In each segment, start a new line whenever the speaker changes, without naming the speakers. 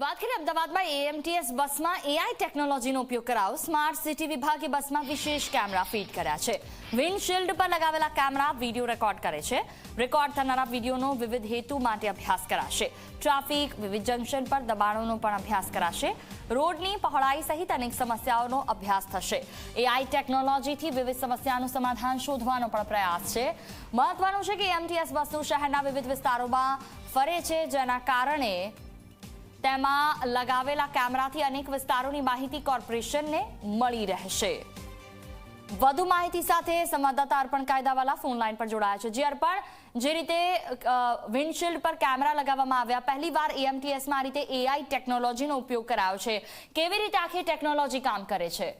વાત કરીએ અમદાવાદમાં એએમટીએસ બસમાં એઆઈ ટેકનોલોજીનો ઉપયોગ કરાવો સ્માર્ટ સિટી વિભાગે બસમાં વિશેષ કેમેરા ફીટ કર્યા છે. વિન્ડશીલ્ડ પર લગાવેલા કેમેરા વીડિયો રેકોર્ડ કરે છે. રેકોર્ડ થનારા વિડીયોનો વિવિધ હેતુ માટે અભ્યાસ કરાશે. ટ્રાફિક વિવિધ જંકશન પર દબાણોનો પણ અભ્યાસ કરાશે. રોડની પહોળાઈ સહિત અનેક સમસ્યાઓનો અભ્યાસ થશે. એઆઈ ટેકનોલોજીથી વિવિધ સમસ્યાનું સમાધાન શોધવાનો પણ પ્રયાસ છે. મહત્વનું છે કે એમટીએસ બસનું શહેરના વિવિધ વિસ્તારોમાં ફરે છે, જેના કારણે તેમાં લગાવેલા કેમેરાથી અનેક વિસ્તારોની માહિતી કોર્પોરેશનને મળી રહેશે. વધુ માહિતી સાથે સંવાદદાતા અર્પણ કાયદાવાલા ફોન લાઈન પર જોડાયા છે. જે અર્પણ, જે રીતે વિન્ડશિલ્ડ પર કેમેરા લગાવવામાં આવ્યા, પહેલી વાર એએમટીએસમાં આ રીતે એઆઈ ટેકનોલોજીનો ઉપયોગ કરાયો છે. કેવી રીતે આખી ટેકનોલોજી કામ કરે છે?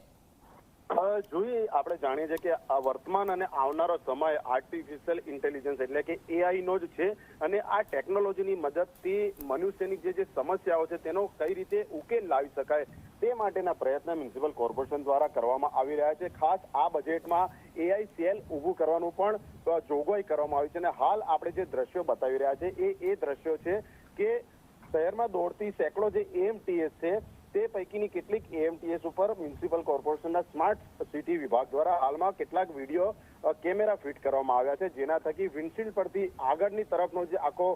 જોઈએ, આપણે જાણીએ છીએ કે આ વર્તમાન અને આવનારો સમય આર્ટિફિશિયલ ઇન્ટેલિજન્સ એટલે કે એઆઈ નો જ છે અને આ ટેકનોલોજીની મદદથી મનુષ્યની જે જે સમસ્યાઓ છે તેનો કઈ રીતે ઉકેલ લાવી શકાય તે માટેના પ્રયત્ન મ્યુનિસિપલ કોર્પોરેશન દ્વારા કરવામાં આવી રહ્યા છે. ખાસ આ બજેટમાં એઆઈ સેલ ઊભું કરવાનું પણ જોગવાઈ કરવામાં આવી છે અને હાલ આપણે જે દ્રશ્યો બતાવી રહ્યા છે એ એ દ્રશ્યો છે કે શહેરમાં દોડતી સેંકડો જે એમટીએસ છે તે પૈકીની કેટલીક એએમટીએસ ઉપર મ્યુનિસિપલ કોર્પોરેશનના સ્માર્ટ સિટી વિભાગ દ્વારા હાલમાં કેટલાક વીડિયો કેમેરા ફિટ કરવામાં આવ્યા છે, જેના થકી વિન્ડશીલ્ડ પરથી આગળની તરફનો જે આખો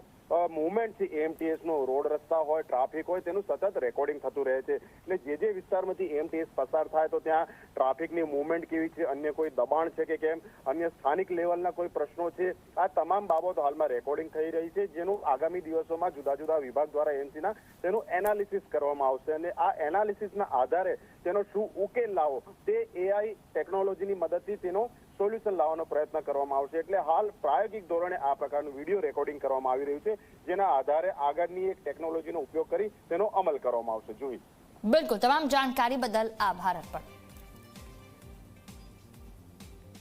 મુવમેન્ટ છે એએમટીએસ નો, રોડ રસ્તા હોય, ટ્રાફિક હોય, તેનું સતત રેકોર્ડિંગ થતું રહે છે. એટલે જે જે વિસ્તારમાંથી એએમટીએસ પસાર થાય તો ત્યાં ટ્રાફિકની મુવમેન્ટ કેવી છે, અન્ય કોઈ દબાણ છે કે કેમ, અન્ય સ્થાનિક લેવલના કોઈ પ્રશ્નો છે, આ તમામ બાબતો હાલમાં રેકોર્ડિંગ થઈ રહી છે, જેનું આગામી દિવસોમાં જુદા જુદા વિભાગ દ્વારા એએમસીના તેનું એનાલિસિસ કરવામાં આવશે. અને આ એનાલિસિસના આધારે તેનો શું ઉકેલ લાવો તે એઆઈ ટેકનોલોજીની મદદથી તેનો સોલ્યુશન લાવવાનો પ્રયત્ન કરવામાં આવશે. એટલે હાલ પ્રાયોગિક ધોરણે આ પ્રકારનું વીડિયો રેકોર્ડિંગ કરવામાં આવી રહ્યું છે, જેના આધારે આગળની એક ટેકનોલોજીનો ઉપયોગ કરી તેનો અમલ કરવામાં આવશે. જોઈ.
બિલકુલ. તમામ જાણકારી બદલ આભાર અર્પણ.